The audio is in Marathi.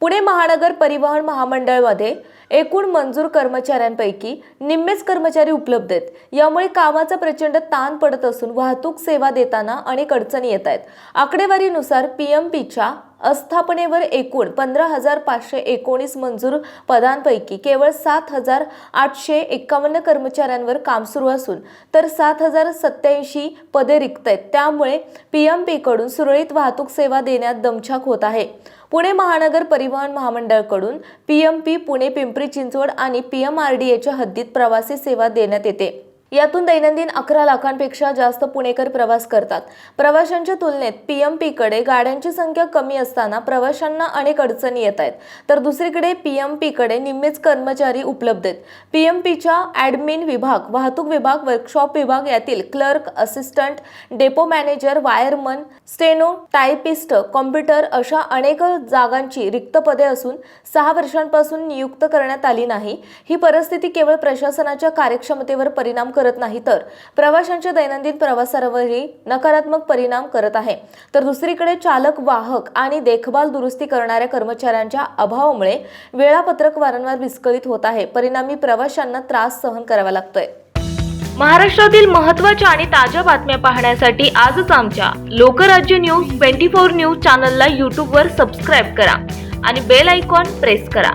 पुणे महानगर परिवहन महामंडळमध्ये एकूण मंजूर कर्मचाऱ्यांपैकी निम्मेच कर्मचारी उपलब्ध आहेत. यामुळे कामाचा प्रचंड ताण पडत असून वाहतूक सेवा देताना अनेक अडचणी येत आहेत. आकडेवारीनुसार पी एम पीच्या अस्थापनेवर एकूण पंधरा हजार पाचशे एकोणीस मंजूर पदांपैकी केवळ सात हजार आठशे एकावन्न कर्मचाऱ्यांवर काम सुरू असून तर सात हजार सत्याऐंशी पदे रिक्त आहेत. त्यामुळे पी एम पीकडून सुरळीत वाहतूक सेवा देण्यात दमछाक होत आहे. पुणे महानगर परिवहन महामंडळकडून पी पुणे पिंपरी चिंचवड आणि पी एम आर डी एच्या हद्दीत प्रवासी सेवा देण्यात येते. यातून दैनंदिन अकरा लाखांपेक्षा जास्त पुणेकर प्रवास करतात. प्रवाशांच्या तुलनेत पीएमपीकडे गाड्यांची संख्या कमी असताना प्रवाशांना अनेक अडचणी येत आहेत. तर दुसरीकडे पीएमपीकडे निम्मेच कर्मचारी उपलब्ध आहेत. पीएमपीच्या ॲडमिन विभाग वाहतूक विभाग वर्कशॉप विभाग यातील clerk assistant depot manager wireman steno typist computer अशा अनेक जागांची रिक्त पदे असून सहा वर्षांपासून नियुक्त करण्यात आली नाही. ही परिस्थिती केवळ प्रशासनाच्या कार्यक्षमतेवर परिणाम करत नाही तर प्रवाशांच्या दैनंदिन प्रवासावरही नकारात्मक परिणाम करत आहे. तर दुसरीकडे चालक वाहक आणि देखभाल दुरुस्ती करणाऱ्या कर्मचाऱ्यांच्या अभावामुळे वेळापत्रक वारंवार विस्कळीत होत आहे. परिणामी प्रवाशांना त्रास सहन करावा लागतोय. महाराष्ट्रातील महत्त्वाच्या आणि ताज्या बातम्या पाहण्यासाठी आजच आमच्या Lokrajya news twenty four news चॅनलला यूट्यूबवर सबस्क्राईब करा आणि बेल आयकॉन प्रेस करा.